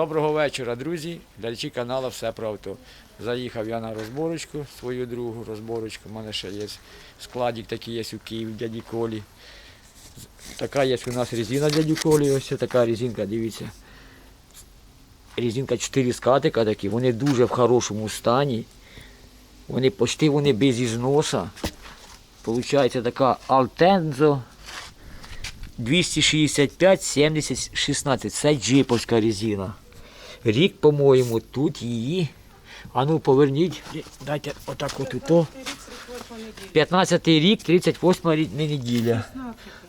Доброго вечора, друзі, глядачі каналу Все про авто. Заїхав я на розборочку, свою другу розборочку. У мене ще є складик такий є у Києві дяді Колі. Така є у нас резина дяді Колі, ось така резинка, дивіться. Резинка 4 скатика такі, вони дуже в хорошому стані. Вони почти вони без ізноса. Получається така Altenzo 265 70 16. Це джиповська резина. Рік, по-моєму, тут її. А ну поверніть, дайте отак от то. 15 рік, 38 рік не неділя.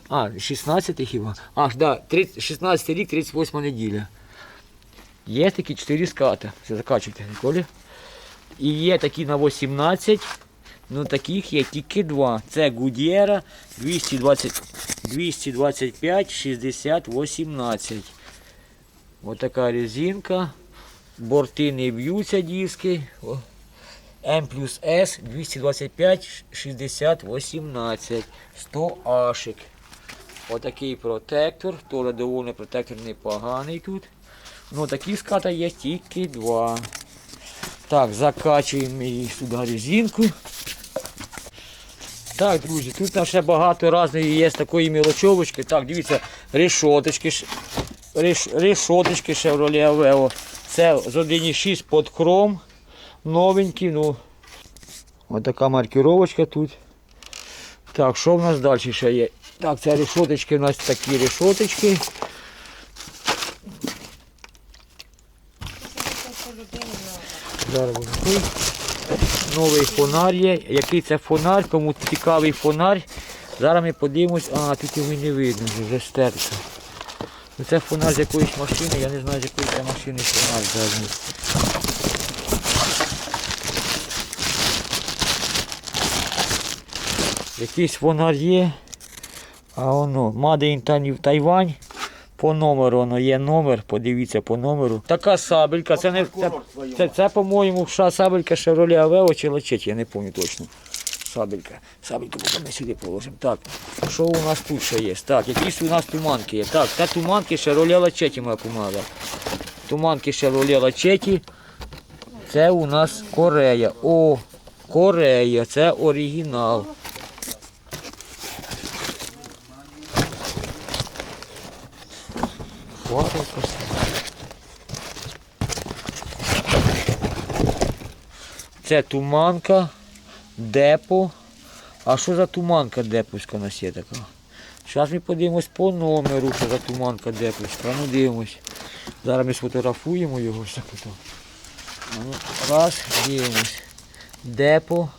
А, 16 хіба? А, да, 30, 16 рік, 38 неділя. Є такі 4 ската. Все, закачуйте, Ніколі. І є такі на 18. Ну таких є тільки два. Це Гудєра 220, 225 60 18. Отака резинка. Борти не б'ються диски. М плюс С 225 60 18. 100 ашик. Отакий протектор. Теж доволі протектор непоганий тут. Ну такі ската є тільки два. Так, закачуємо її сюди резинку. Так, друзі, тут там ще багато різної є такої мілочовочки. Так, дивіться, решоточки, решоточки Chevrolet Aveo. Це з 1.6 під кром. Новенькі, ну. Ось така маркировочка тут. Так, що в нас далі ще є? Так, це решоточки, у нас такі решоточки. Зараз. Новий фонар є. Який це фонар, кому цікавий фонар. Зараз ми подивимось, а тут його не видно, вже стерто. Ну, Це фонар з якоїсь машини, я не знаю з якої це машини фонар взагалі. Якийсь фонар є. А воно, Made in Тайвань. По номеру воно є номер, подивіться по номеру. Така сабелька, це не це, це, це по-моєму, сабелька Chevrolet Aveo чи Лачет, я не пам'ятаю точно. Сабелька. Сабельку ми сюди положимо. Так, що у нас тут ще є? Так, якісь у нас туманки є. Так, це туманки Chevrolet Лачеті моя помада. Туманки Chevrolet Лачеті. Це у нас Корея. О, Корея, це оригінал. Це туманка, депо. А що за туманка депоська у є така? Зараз ми подивимось по номеру, що за туманка депоська. Ну дивимось. Зараз ми сфотографуємо його. ну, Раз, дивимось. Депо.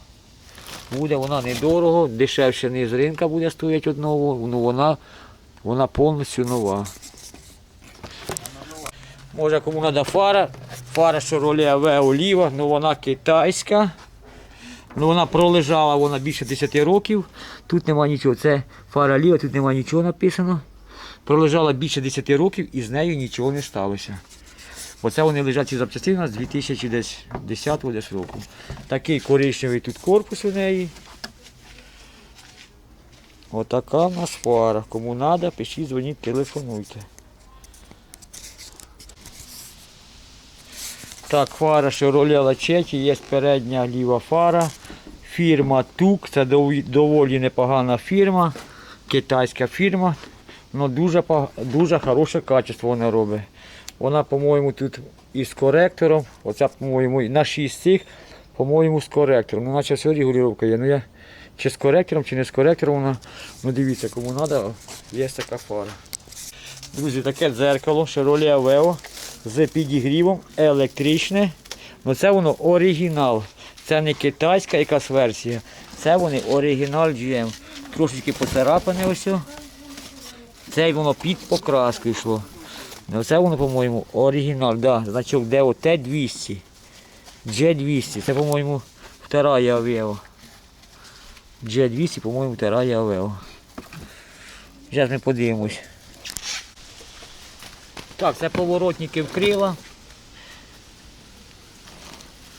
Буде вона недорого, дешевше не з ринка буде стояти одного, ну вона, вона повністю нова. Може кому треба фара. Фара Chevrolet Aveo оліва, ну вона китайська. Ну вона пролежала вона більше 10 років. Тут нема нічого. Це фара ліва, тут нема нічого написано. Пролежала більше 10 років і з нею нічого не сталося. Оце вони лежать ці запчастини у нас з 2010 десь року. Такий коричневий тут корпус у неї. Отака в нас фара. Кому треба, пишіть, дзвоніть, телефонуйте. Так, фара Chevrolet Lachetti, є передня ліва фара. Фірма ТУК, це доволі непогана фірма, китайська фірма. Ну, дуже, дуже хороше качество вона робить. Вона, по-моєму, тут із коректором. Оця, по-моєму, на 6 цих, по-моєму, з коректором. Ну, наче все регулювання є. Ну, я чи з коректором, чи не з коректором вона. Ну дивіться, кому треба, є така фара. Друзі, таке дзеркало Chevrolet Aveo з підігрівом, електричне. Ну це воно оригінал. Це не китайська якась версія. Це вони оригінал GM. Трошечки поцарапане ось. Це воно під покраску йшло. Ну це воно, по-моєму, оригінал. Да, значок ДО Т200. G200. Це, по-моєму, вторая Aveo. G200, по-моєму, вторая Aveo. Зараз ми подивимось. Так, це поворотники вкрила.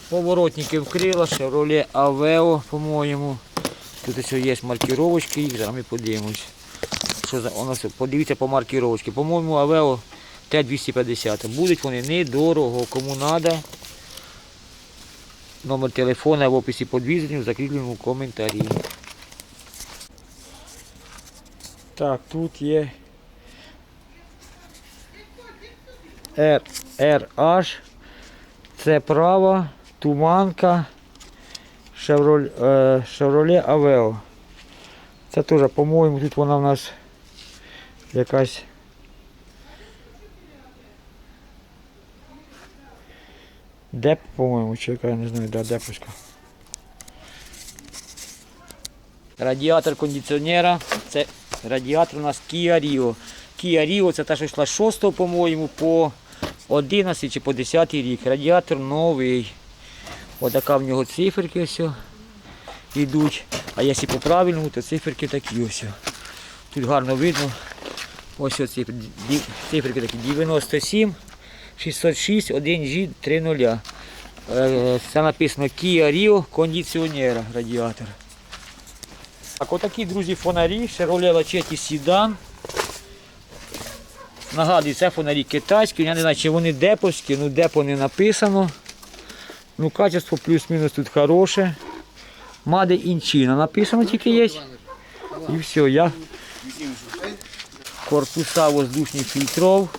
Поворотники вкрила, Chevrolet Aveo, по-моєму. Тут ось є маркировочки їх, зараз ми подивимось. Що за воно все? Подивіться по маркировочці. По-моєму, Aveo Т-250. Будуть вони недорого. Кому треба. Номер телефона в описі під відео, в закріпленому коментарі. Так, тут є RH. Це права, туманка, Chevrolet, е, Aveo. Це теж, по-моєму, тут вона в нас якась. Деп, по-моєму, чи я не знаю, да, депочка. Радіатор кондиціонера. Це радіатор у нас Kia Rio. Kia Rio це та, що йшла з 6 по-моєму, по 11 чи по 10 рік. Радіатор новий. Отака в нього циферки ось йдуть. А якщо по правильному, то циферки такі ось. Тут гарно видно. Ось ось цифри, циферки такі 97, 606, 1G, 30. Е, Це написано Kia Rio кондиціонера радіатор. Так, отакі, друзі, фонарі, Chevrolet Lachetti Sedan. Нагадую, це фонарі китайські, я не знаю, чи вони деповські, ну депо не написано. Ну, качество плюс-мінус тут хороше. Маде інчина написано тільки є. І все, я. Корпуса воздушних фільтров.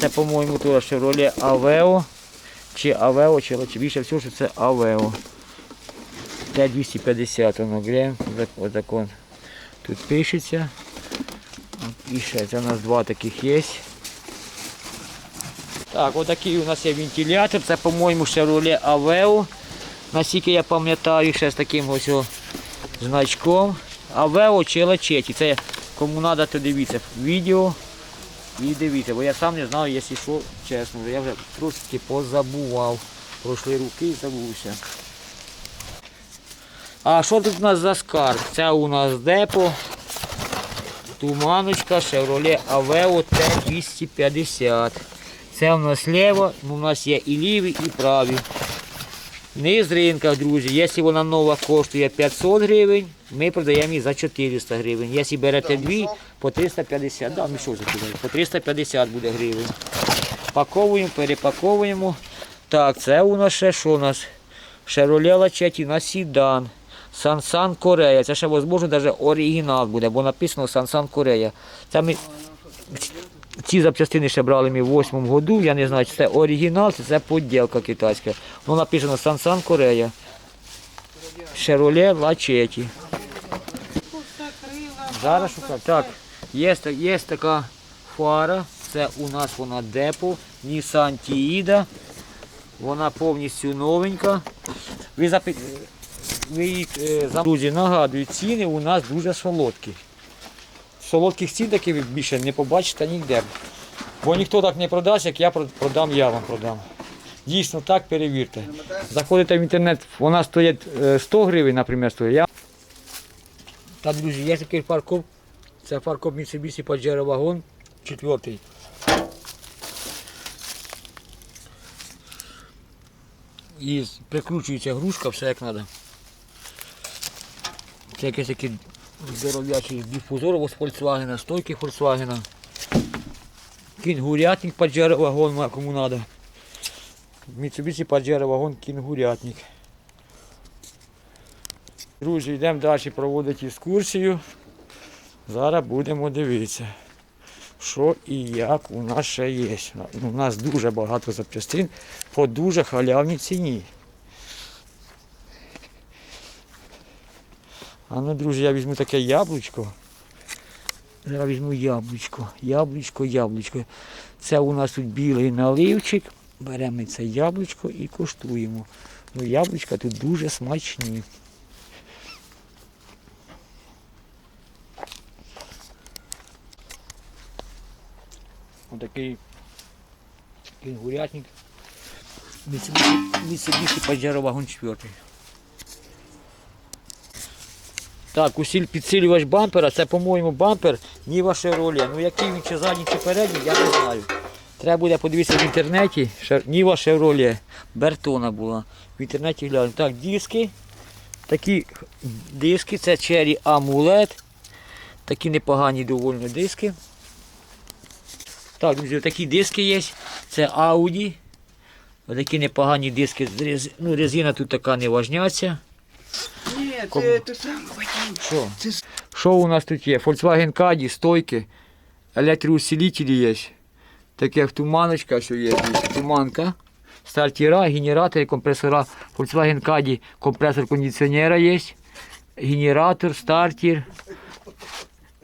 Це, по-моєму, теж Chevrolet Aveo. Чи Aveo, чи, більше всього, що це Aveo. Т-250, воно глянь, отак он тут пишеться. І ще, це у нас два таких є. Так, отакий у нас є вентилятор, це, по-моєму, Chevrolet Aveo. Наскільки я пам'ятаю, ще з таким ось значком. Aveo чи Lachetti. Це кому треба, то дивіться відео і дивіться, бо я сам не знаю, якщо що, чесно, я вже трошки позабував. Пройшли руки і забувся. А що тут у нас за скарб? Це у нас депо. Туманочка Chevrolet Aveo T250. Це у нас ліво, ну, у нас є і ліві, і праві. Низ ринка, друзі. Якщо вона нова коштує 500 гривень, ми продаємо її за 400 гривень. Якщо берете дві, по 350, да, мішок закидаємо, по 350 буде гривень. Паковуємо, перепаковуємо. Так, це у нас ще що у нас? Chevrolet Lachetti на Sedan. Сансан Корея. Це ще, можливо, навіть оригінал буде, бо написано Сансан Корея. Це ми ці запчастини ще брали ми в 8 году. Я не знаю, чи це оригінал, чи це поділка китайська. Ну написано Сансан Корея. Chevrolet Lachetti. Зараз шукаю. Так, є, є така фара. Це у нас вона депо. Nissan Tiida. Вона повністю новенька. Ви запи... Ви їх, е, Друзі, нагадую, ціни у нас дуже солодкі. Солодких цін таких ви більше не побачите ніде. Бо ніхто так не продасть, як я продам, я вам продам. Дійсно так, перевірте. Заходите в інтернет, вона стоїть е, 100 гривень, наприклад, стоїть. Я... Та, друзі, є такий фаркоп. Це фаркоп Mitsubishi Pajero Wagon, четвертий. І прикручується грушка, все як треба. Це якийсь такий здоров'ячий дифузор з Volkswagen, стойки Volkswagen. Кінгурятник Pajero Wagon, кому треба. Mitsubishi Pajero Wagon кінгурятник. Друзі, йдемо далі проводити екскурсію. Зараз будемо дивитися, що і як у нас ще є. У нас дуже багато запчастин по дуже халявній ціні. А ну, друзі, я візьму таке яблучко. Зараз візьму яблучко. Яблучко, яблучко. Це у нас тут білий наливчик. Беремо це яблучко і коштуємо. Ну, яблучка тут дуже смачні. Отакий кенгурятник. Mitsubishi Pajero Wagon 4. Так, усіль підсилювач бампера, це, по-моєму, бампер Ніва Chevrolet. Ну який він чи задній, чи передній, я не знаю. Треба буде подивитися в інтернеті. Ніва Chevrolet. Бертона була. В інтернеті глянути. Так, диски. Такі диски, це Cherry Amulet. Такі непогані доволі диски. Так, друзі, такі диски є. Це Audi. Отакі непогані диски. Ну, резина тут така не важняться. Кому? це те саме Що? Це Що у нас тут є? Volkswagen Caddy, стойки, електроусилителі є. Таке як туманочка, що є, туманка. Стартера, генератори, компресора. Volkswagen Caddy, компресор кондиціонера є. Генератор, стартер.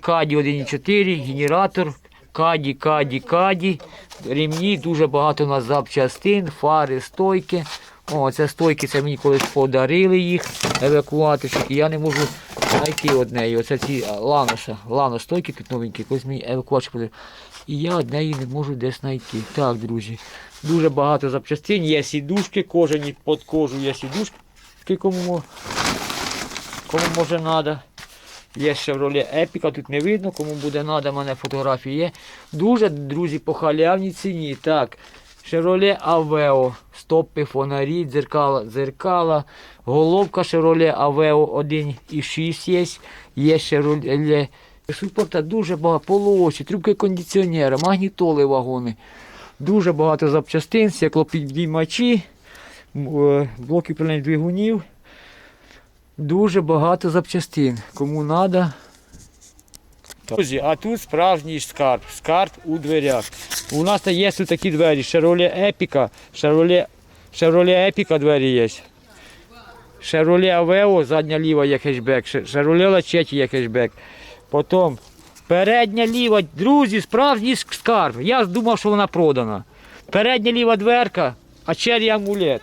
Caddy 1.4, генератор. Caddy, Caddy, Caddy. Ремні, дуже багато у нас запчастин, фари, стойки. О, це стойки, це мені колись подарили їх, евакуаторщики. Я не можу знайти однеї. Оце ці ланоса. Ланос стойки тут новенькі, колись мені евакуаторщик подарив. І я однеї не можу десь знайти. Так, друзі. Дуже багато запчастин. Є сідушки, кожені під кожу є сідушки, кому, кому може треба. Є Chevrolet Epica, тут не видно, кому буде треба, в мене фотографії є. Дуже, друзі, по халявній ціні. Так, Chevrolet Aveo, стопи, фонарі, дзеркала, дзеркала, головка Chevrolet Aveo 1.6 є. Є Chevrolet Супорта дуже багато, полосі, трубки кондиціонера, магнітоли вагони. Дуже багато запчастин, стеклопідіймачі, е, блоки управління двигунів. Дуже багато запчастин. Кому треба. Друзі, а тут справжній скарб. Скарб у дверях. У нас є такі двері. Chevrolet Epica. Chevrolet, Chevrolet Epica двері є. Chevrolet Aveo, задня ліва є хетчбек. Chevrolet Lachetti є хетчбек. Потім передня ліва, друзі, справжній скарб. Я думав, що вона продана. Передня ліва дверка, а черрі амулет.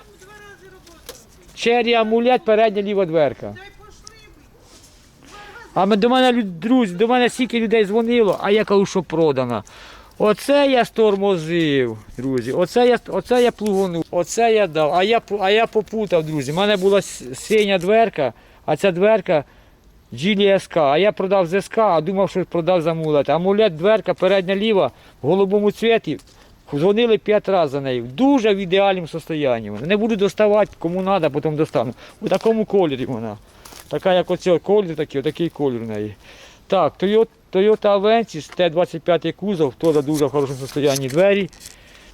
Черрі амулет, передня ліва дверка. А до мене друзі, до мене стільки людей дзвонило, а я кажу, що продана. Оце я стормозив, друзі. Оце я, оце я плугонув, оце я дав. А я, а я попутав, друзі. У мене була синя дверка, а ця дверка Geely SK. А я продав з СК, а думав, що продав за амулет. Амулет, дверка, передня ліва, в голубому цвіті. Дзвонили п'ять разів за нею. Дуже в ідеальному стані. Не буду доставати, кому треба, потім достану. У такому кольорі вона. Така, як оцей колір, такий, отакий колір в неї. Так, Toyota, Avensis, Т-25 кузов, теж дуже в хорошому стані двері.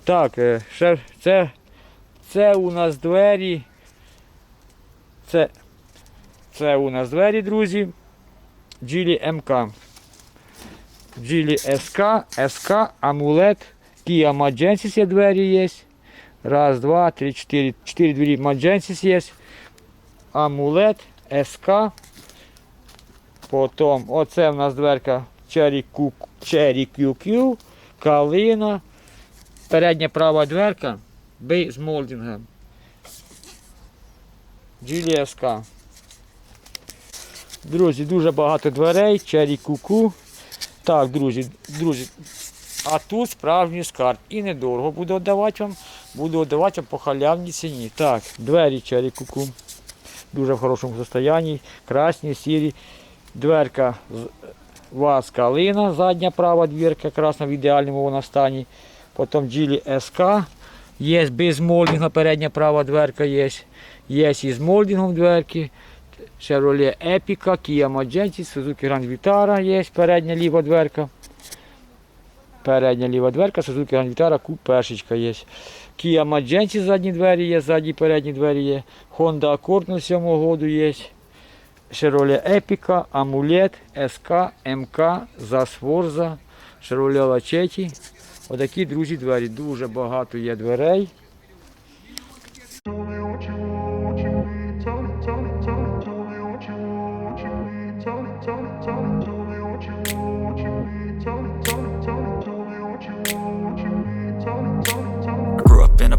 Так, е, ще, це, це у нас двері. Це, це у нас двері, друзі. Geely MK. Geely SK, SK, амулет. Kia Magensis є двері є. Раз, два, три, чотири. Чотири двері Magensis є. Амулет, СК. Потім оце в нас дверка Cherry, QQ, калина. Передня права дверка Бей з молдингом. Geely SK. Друзі, дуже багато дверей, Cherry QQ. Так, друзі, друзі, а тут справжній скарб. І недорого буду віддавати вам. Буду віддавати вам по халявній ціні. Так, двері Cherry QQ дуже в хорошому стані, красні, сірі. Дверка ВАЗ Калина, задня права дверка, красна в ідеальному вона стані. Потім Geely SK, є без молдинга, передня права дверка є. Є і з молдингом дверки. Chevrolet Epica, Kia Magentis, Suzuki Grand Vitara є, передня ліва дверка. Передня ліва дверка, Suzuki Grand Vitara, куб першечка є. Kia Magentis задні двері є, задні передні двері є. Honda Accord на 7 году є. Chevrolet Epica, Amulet, SK, МК, Засворза, Chevrolet Lachetti. Отакі, друзі, двері. Дуже багато є дверей.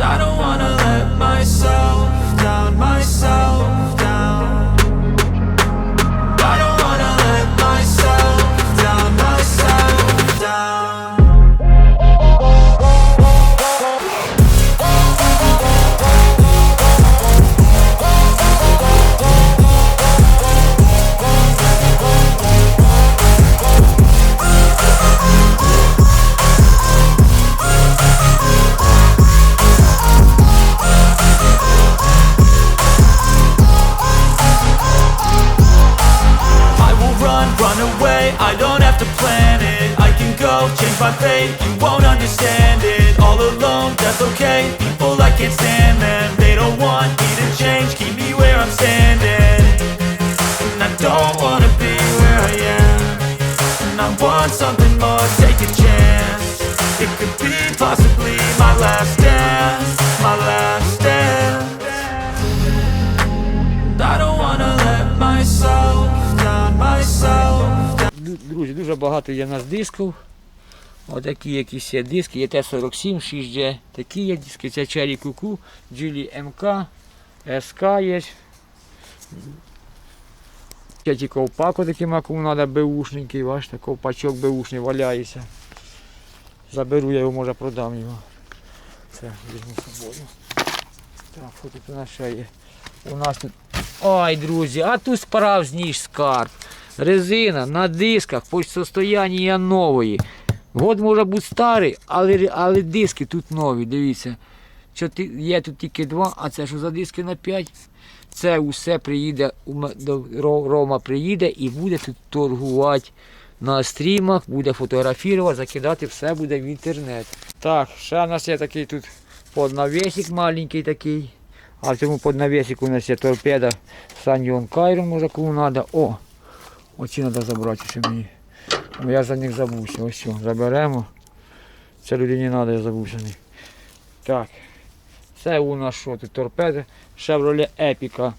I don't wanna let myself down, myself Друзі, дуже багато є у нас дисків. Отакі якісь є диски, є Т-47, 6G. Такі є диски, це Cherry Cuckoo, Geely MK, SK є. Ще ті ковпаку таким, кому треба беушненький, бачите, ковпачок беушний валяється. Заберу я його, може продам його. Це візьму собою. Так, що тут у нас ще є? У нас тут. Ой, друзі, а тут справжній скарб. Резина на дисках по состояння нової. Год може бути старий, але, але диски тут нові, дивіться. Є тут тільки два, а це що за диски на 5? Це усе приїде, Рома приїде і буде тут торгувати на стрімах, буде фотографувати, закидати, все буде в інтернет. Так, ще у нас є такий тут поднавесик маленький такий. А в цьому поднавесику у нас є торпеда Саньйон Кайрон, може кому треба. О! Оці треба забрати ще мені. Бо Я за них забувся. Ось все, заберемо. Це людині треба, я забувся. Так. Це у нас що тут торпеди. Chevrolet Epica.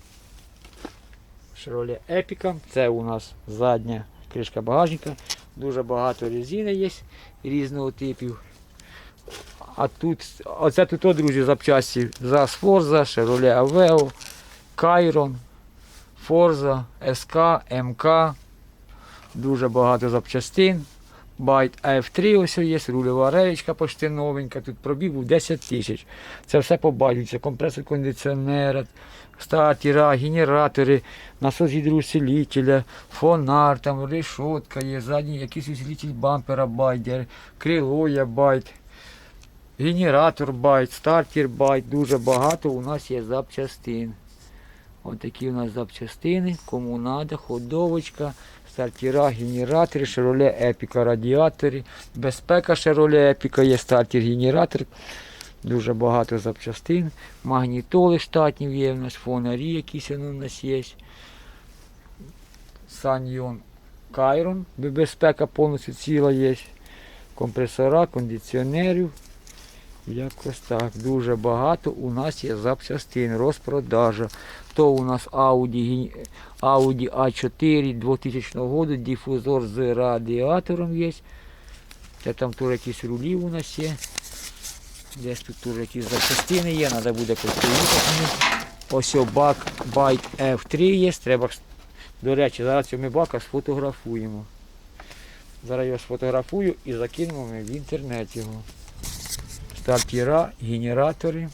Chevrolet Epica. Це у нас задня кришка багажника. Дуже багато резини є різного типів. А тут, оце тут, друзі, запчасті за Forza, Chevrolet Aveo, Chiron, Forza, SK, МК. Дуже багато запчастин. Байт AF3 ось є, рульова речка почти новенька. Тут пробіг був 10 тисяч. Це все побачиться. Компресор кондиціонера, статіра, генератори, насос гідроусилителя, фонар, там решетка є, задній якийсь усилитель бампера байт, крило є байт. Генератор байт, стартер байт, дуже багато у нас є запчастин. Ось такі у нас запчастини, кому треба, ходовочка, стартера, генератори, Chevrolet Epica радіатори, безпека Chevrolet Epica, є стартер, генератор, дуже багато запчастин, магнітоли штатні є у нас, фонарі якісь у нас є. Саньйон Кайрон, безпека повністю ціла є. Компресора, кондиціонерів. Якось так. Дуже багато у нас є запчастин, розпродажа. То у нас Audi, Audi A4 2000 року, дифузор з радіатором є. Це там теж якісь рулі у нас є. Десь тут теж якісь запчастини є, треба буде поїхати. Ось бак Byte F3 є. Треба, до речі, зараз ми бака сфотографуємо. Зараз його сфотографую і закинемо ми в інтернет його стартера, генератори.